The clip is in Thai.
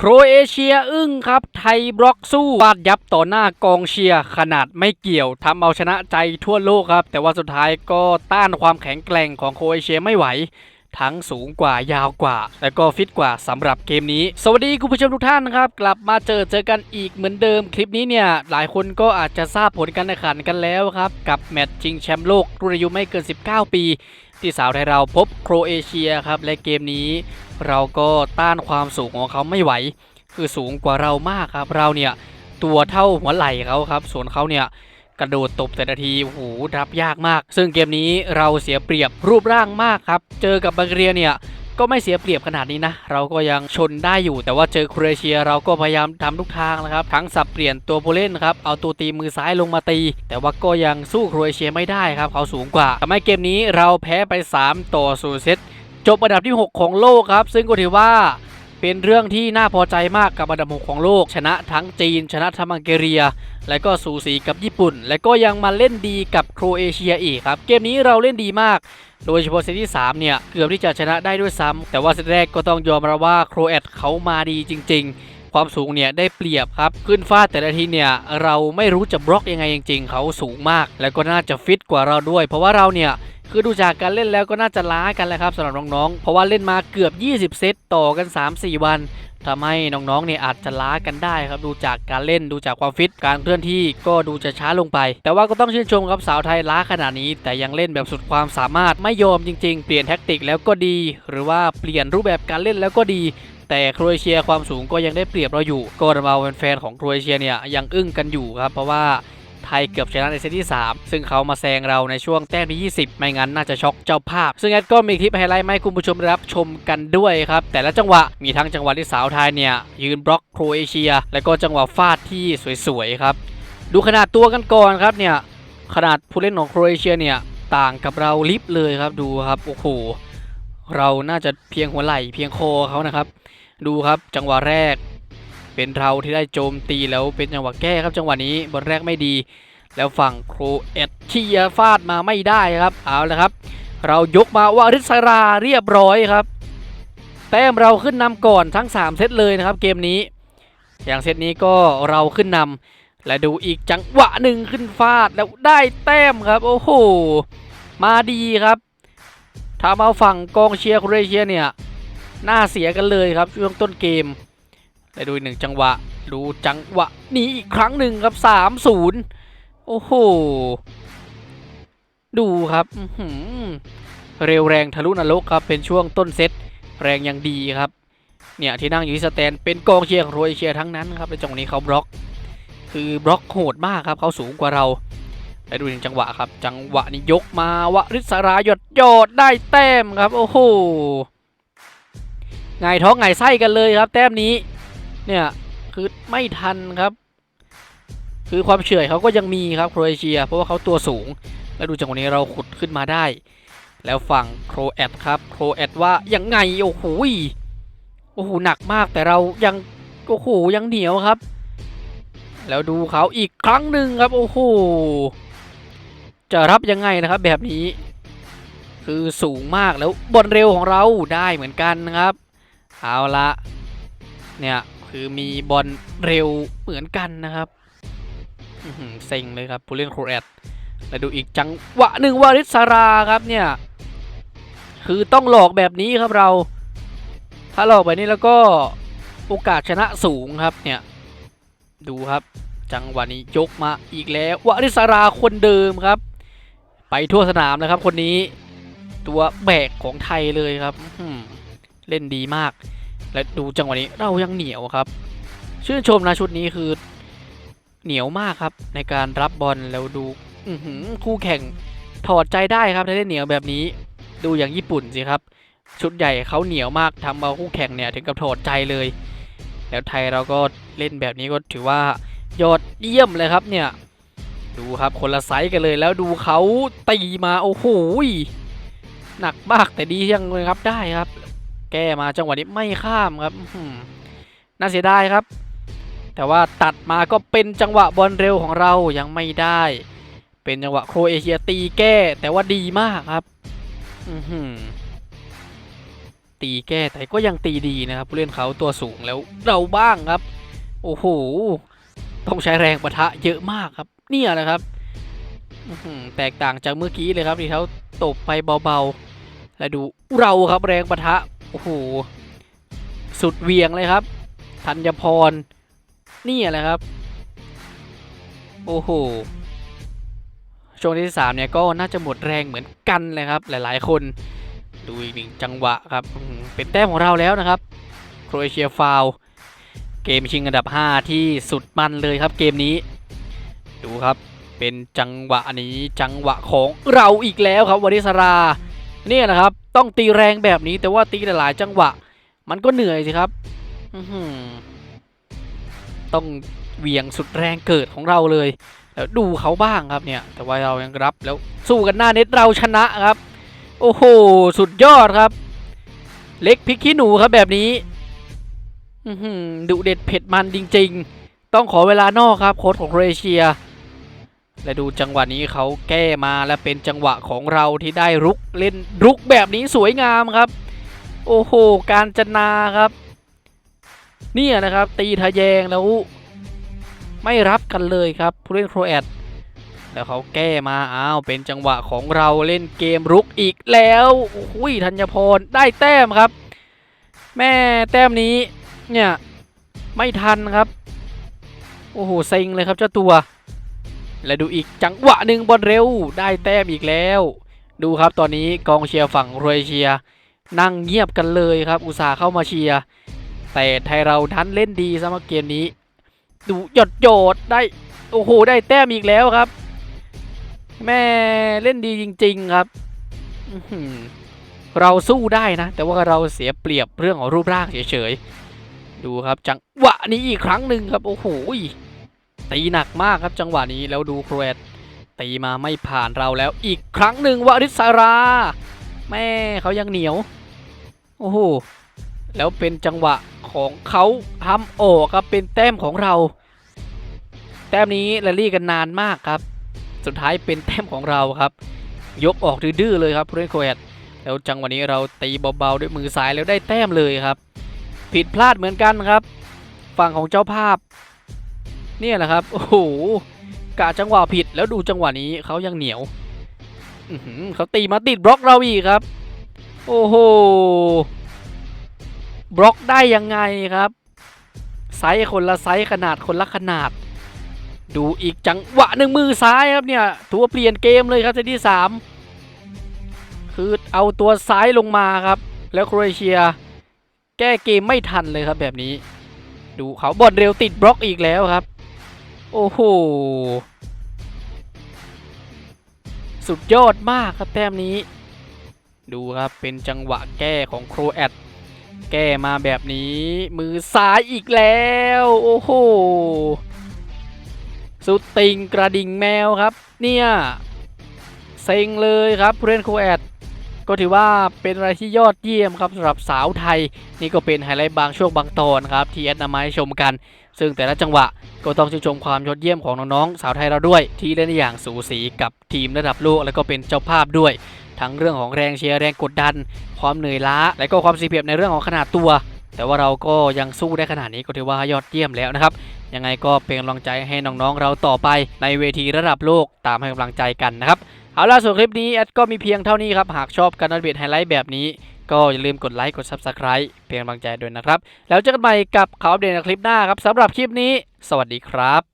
โครเอเชียอึ้งครับ ไทยบล็อกสู้วาดยับต่อหน้ากองเชียร์ขนาดไม่เกี่ยวทำเอาชนะใจทั่วโลกครับ แต่ว่าสุดท้ายก็ต้านความแข็งแกร่งของโครเอเชียไม่ไหวทั้งสูงกว่ายาวกว่า และก็ฟิตกว่าสำหรับเกมนี้ สวัสดีคุณผู้ชมทุกท่านนะครับ กลับมาเจอเจอกันอีกเหมือนเดิมคลิปนี้เนี่ย หลายคนก็อาจจะทราบผลการแข่งขันกันแล้วครับ กับแมตช์ชิงแชมป์โลกรุ่นอายุไม่เกิน 19 ปี ที่สาวไทยเราพบโครเอเชียครับและเกมนี้เราก็ต้านความสูงของเขาไม่ไหว คือสูงกว่าเรามากครับ เราเนี่ยตัวเท่าหัวไหล่เขาครับ ส่วนเขาเนี่ยกระโดดตบแต่ละทีโอ้โหรับยากมาก ซึ่งเกมนี้เราเสียเปรียบรูปร่างมากครับ เจอกับบังเรียเนี่ย ก็ไม่เสียเปรียบขนาดนี้นะ เราก็ยังชนได้อยู่ แต่ว่าเจอโครเอเชียเราก็พยายามทำทุกทางนะครับ ทั้งสับเปลี่ยนตัวผู้เล่นครับ เอาตัวตีมือซ้ายลงมาตี แต่ว่าก็ยังสู้โครเอเชียไม่ได้ครับเขาสูงกว่าทำให้เกมนี้เราแพ้ไป 3 ต่อ0เซตจบอันดับที่ 6 ของโลกครับ ซึ่งก็ถือว่า เป็นเรื่องที่น่าพอใจมากกับอันดับ6ของโลก ชนะทั้งจีน ชนะทั้งบังเกเรีย และก็สูสีกับญี่ปุ่น และก็ยังมาเล่นดีกับโครเอเชียอีกครับ เกมนี้เราเล่นดีมาก โดยเฉพาะเซตที่ 3 เนี่ย เกือบที่จะชนะได้ด้วยซ้ำแต่ว่าเซตแรกก็ต้องยอมรับว่าโครเอตเขามาดีจริง ๆ ความสูงเนี่ยได้เปรียบครับ ขึ้นฟาดแต่ละทีเนี่ยเราไม่รู้จะบล็อกยังไงจริง ๆ เขาสูงมาก แล้วก็น่าจะฟิตกว่าเราด้วย เพราะว่าเราเนี่ยคือดูจากการเล่นแล้วก็น่าจะล้ากันแล้วครับสำหรับน้องๆ เพราะว่าเล่นมาเกือบ 20 เซตต่อกัน 3-4 วันทำให้น้องๆ เนี่ยอาจจะล้ากันได้ครับดูจากการเล่นดูจากความฟิตการเคลื่อนที่ก็ดูจะช้าลงไป แต่ว่าก็ต้องชื่นชมครับสาวไทยล้าขนาดนี้ แต่ยังเล่นแบบสุดความสามารถไม่ยอมจริง ๆ เปลี่ยนแท็กติกแล้วก็ดี หรือว่าเปลี่ยนรูปแบบการเล่นแล้วก็ดี แต่โครเอเชียความสูงก็ยังได้เปรียบเราอยู่ก็ทำเอาแฟนๆของโครเอเชียเนี่ยยังอึ้งกันอยู่ครับเพราะว่าไทยเกือบชนะในเซตที่ 3 ซึ่งเขามาแซงเราในช่วงแต้มที่ 20 ไม่งั้นน่าจะช็อกเจ้าภาพ ซึ่งแอดก็มีคลิปไฮไลท์ให้คุณผู้ชมรับชมกันด้วยครับ แต่ละจังหวะมีทั้งจังหวะที่สาวไทยเนี่ย ยืนบล็อกโครเอเชีย และก็จังหวะฟาดที่สวยๆครับ ดูขนาดตัวกันก่อนครับเนี่ย ขนาดผู้เล่นของโครเอเชียเนี่ยต่างกับเราลิฟเลยครับดูครับโอ้โหเราน่าจะเพียงหัวไหล่เพียงคอเขานะครับ ดูครับจังหวะแรก เป็นเราที่ได้โจมตีแล้วเป็นจังหวะแก้ครับจังหวะนี้บอลแรกไม่ดี แล้วฝั่งโครเอเชียฟาดมาไม่ได้ครับเอาละครับ เรายกมาวาริสราเรียบร้อยครับ แต้มเราขึ้นนำก่อนทั้ง 3 เซตเลยนะครับ เกมนี้ อย่างเซตนี้ก็เราขึ้นนำและดูอีกจังหวะหนึ่งขึ้นฟาดแล้วได้แต้มครับโอ้โหมาดีครับทำเอาฝั่งกองเชียร์โครเอเชียเนี่ย น่าเสียกันเลยครับช่วงต้นเกมและดูอีกหนึ่งจังหวะ ดูจังหวะนี้อีกครั้งหนึ่งครับ3-0โอ้โห ดูครับเร็วแรงทะลุนรกครับ เป็นช่วงต้นเซตแรงยังดีครับ เนี่ยที่นั่งอยู่ที่สแตนเป็นกองเชียร์ของโรเอเชียทั้งนั้นครับในจังหวะนี้เขาบล็อก คือบล็อกโหดมากครับเขาสูงกว่าเราและดูหนึ่งจังหวะครับ จังหวะนี้ยกมาวริศรายดยอดได้แต้มครับ โอ้โห ไงายท้องไงายไส้กันเลยครับ แต้มนี้ เนี่ยคือไม่ทันครับ คือความเฉื่อยเขาก็ยังมีครับโครเอเชีย เพราะว่าเขาตัวสูง แล้วดูจังหวะนี้เราขุดขึ้นมาได้ แล้วฝั่งโครแอตครับโครแอตว่ายังไงโอ้โหโอ้โหหนักมากแต่เรายังโอ้โหยังเหนียวครับ แล้วดูเขาอีกครั้งหนึ่งครับโอ้โหจะรับยังไงนะครับแบบนี้ คือสูงมากแล้วบอลเร็วของเราได้เหมือนกันนะครับ เอาละเนี่ยคือมีบอลเร็วเหมือนกันนะครับเซ็งเลยครับผู้เล่นโครแอตแล้วดูอีกจังหวะหนึ่งวาริสราครับเนี่ย คือต้องหลอกแบบนี้ครับเรา ถ้าหลอกแบบนี้แล้วก็โอกาสชนะสูงครับเนี่ย ดูครับจังหวะนี้ยกมาอีกแล้ววาริสราคนเดิมครับ ไปทั่วสนามนะครับคนนี้ ตัวแบกของไทยเลยครับ เล่นดีมาก และดูจังหวะนี้เรายังเหนียวครับ ชื่นชมนะชุดนี้คือเหนียวมากครับในการรับบอลแล้วดูอืคู่แข่งถอดใจได้ครับถ้าได้เหนียวแบบนี้ ดูอย่างญี่ปุ่นสิครับ ชุดใหญ่เขาเหนียวมากทำเอาคู่แข่งเนี่ยถึงกับถอดใจเลย แล้วไทยเราก็เล่นแบบนี้ก็ถือว่ายอดเยี่ยมเลยครับเนี่ย ดูครับคนละไซส์กันเลย แล้วดูเขาตีมาโอ้โหหนักมากแต่ดียังเลยครับได้ครับ แก้มาจังหวะนี้ไม่ข้ามครับน่าเสียดายครับ แต่ว่าตัดมาก็เป็นจังหวะบอลเร็วของเรายังไม่ได้ เป็นจังหวะโครเอเชียตีแก้ แต่ว่าดีมากครับตีแก้แต่ก็ยังตีดีนะครับผู้เล่นเขาตัวสูงแล้วเราบ้างครับ โอ้โหต้องใช้แรงปะทะเยอะมากครับ เนี่ยนะครับแตกต่างจากเมื่อกี้เลยครับที่เขาตบไปเบาๆและดูเราครับแรงปะทะ โอ้โห สุดเวียงเลยครับ ธัญพร นี่แหละครับ โอ้โห ช่วงที่สามเนี่ยก็น่าจะหมดแรงเหมือนกันเลยครับ หลายๆ คน ดูอีกหนึ่งจังหวะครับ เป็นแต้มของเราแล้วนะครับ โครเอเชียฟาว เกมชิงอันดับ 5 ที่สุดมันเลยครับเกมนี้ ดูครับ เป็นจังหวะนี้จังหวะของเราอีกแล้วครับวริสรา เนี่ยนะครับ ต้องตีแรงแบบนี้แต่ว่าตีหลายๆจังหวะ มันก็เหนื่อยสิครับต้องเหวี่ยงสุดแรงเกิดของเราเลย แล้วดูเขาบ้างครับเนี่ย แต่ว่าเรายังรับแล้วสู้กันหน้าเน็ตเราชนะครับ โอ้โห สุดยอดครับ เล็กพริกขี้หนูครับแบบนี้ดุเด็ดเผ็ดมันจริง ๆ ต้องขอเวลานอกครับโค้ชของโครเอเชีย และดูจังหวะนี้เขาแก้มาและเป็นจังหวะของเราที่ได้รุกเล่นรุกแบบนี้สวยงามครับ โอ้โห การจนาครับ เนี่ยนะครับตีทะแยงแล้วไม่รับกันเลยครับผู้เล่นโครแอตแล้วเขาแก้มาอ้าวเป็นจังหวะของเราเล่นเกมรุกอีกแล้วอุ้ยธัญพรได้แต้มครับ แม่แต้มนี้เนี่ยไม่ทันครับ โอ้โหเซ็งเลยครับเจ้าตัว และดูอีกจังหวะหนึ่งบอลเร็วได้แต้มอีกแล้ว ดูครับตอนนี้กองเชียร์ฝั่งโรเอเชีย นั่งเงียบกันเลยครับอุตส่าห์เข้ามาเชียร์แต่ไทยเราทันเล่นดีสำหรับเกมนี้ ดูหยดโยดได้โอ้โหได้แต้มอีกแล้วครับ แม่เล่นดีจริง ๆครับเราสู้ได้นะ แต่ว่าเราเสียเปรียบเรื่องของรูปร่างเฉยๆดูครับจังหวะนี้อีกครั้งหนึ่งครับโอ้โห ตีหนักมากครับจังหวะนี้แล้วดูโครเอตตีมาไม่ผ่านเราแล้วอีกครั้งหนึ่งวาริสารา แม่เขายังเหนียว โอ้โห แล้วเป็นจังหวะของเขาทำออกครับเป็นแต้มของเรา แต้มนี้แรลลี่กันนานมากครับ สุดท้ายเป็นแต้มของเราครับ ยกออกดื้อเลยครับผู้เล่นโครเอตแล้วจังหวะนี้เราตีเบาๆด้วยมือซ้ายแล้วได้แต้มเลยครับ ผิดพลาดเหมือนกันครับ ฝั่งของเจ้าภาพ เนี่ยแหละครับ โอ้โหกะจังหวะผิดแล้วดูจังหวะนี้เขายังเหนียวเขาตีมาติดบล็อกเราอีกครับ โอ้โหบล็อกได้ยังไงครับ ไซส์คนละไซส์ขนาดคนละขนาด ดูอีกจังหวะหนึ่งมือซ้ายครับเนี่ยตัวเปลี่ยนเกมเลยครับเซตที่สามคือเอาตัวซ้ายลงมาครับ แล้วโครเอเชีย แก้เกมไม่ทันเลยครับแบบนี้ ดูเขาบอลเร็วติดบล็อกอีกแล้วครับ โอ้โห สุดยอดมากครับแต้มนี้ ดูครับเป็นจังหวะแก้ของโครแอตแก้มาแบบนี้มือซ้ายอีกแล้ว โอ้โห สุดติงกระดิ่งแมวครับ เนี่ย เซ็งเลยครับผู้เล่นโครแอด ก็ถือว่าเป็นอะไรที่ยอดเยี่ยมครับสำหรับสาวไทย นี่ก็เป็นไฮไลท์บางช่วงบางตอนครับที่แอดนำมาให้ชมกัน ซึ่งแต่ละจังหวะก็ต้องชื่นชมความยอดเยี่ยมของน้องๆสาวไทยเราด้วย ที่เล่นได้อย่างสูสีกับทีมระดับโลกแล้วก็เป็นเจ้าภาพด้วย ทั้งเรื่องของแรงเชียร์แรงกดดัน ความเหนื่อยล้า และก็ความเสียเปรียบในเรื่องของขนาดตัว แต่ว่าเราก็ยังสู้ได้ขนาดนี้ก็ถือว่ายอดเยี่ยมแล้วนะครับยังไงก็เป็นกำลังใจให้น้องๆเราต่อไปในเวทีระดับโลกตามให้กำลังใจกันนะครับ เอาล่ะส่วนคลิปนี้แอดก็มีเพียงเท่านี้ครับ หากชอบการอัปเดตไฮไลท์แบบนี้ ก็อย่าลืมกดไลค์กด Subscribe เป็นกำลังใจด้วยนะครับ แล้วเจอกันใหม่กับข่าวอัปเดตในคลิปหน้าครับสำหรับคลิปนี้ สวัสดีครับ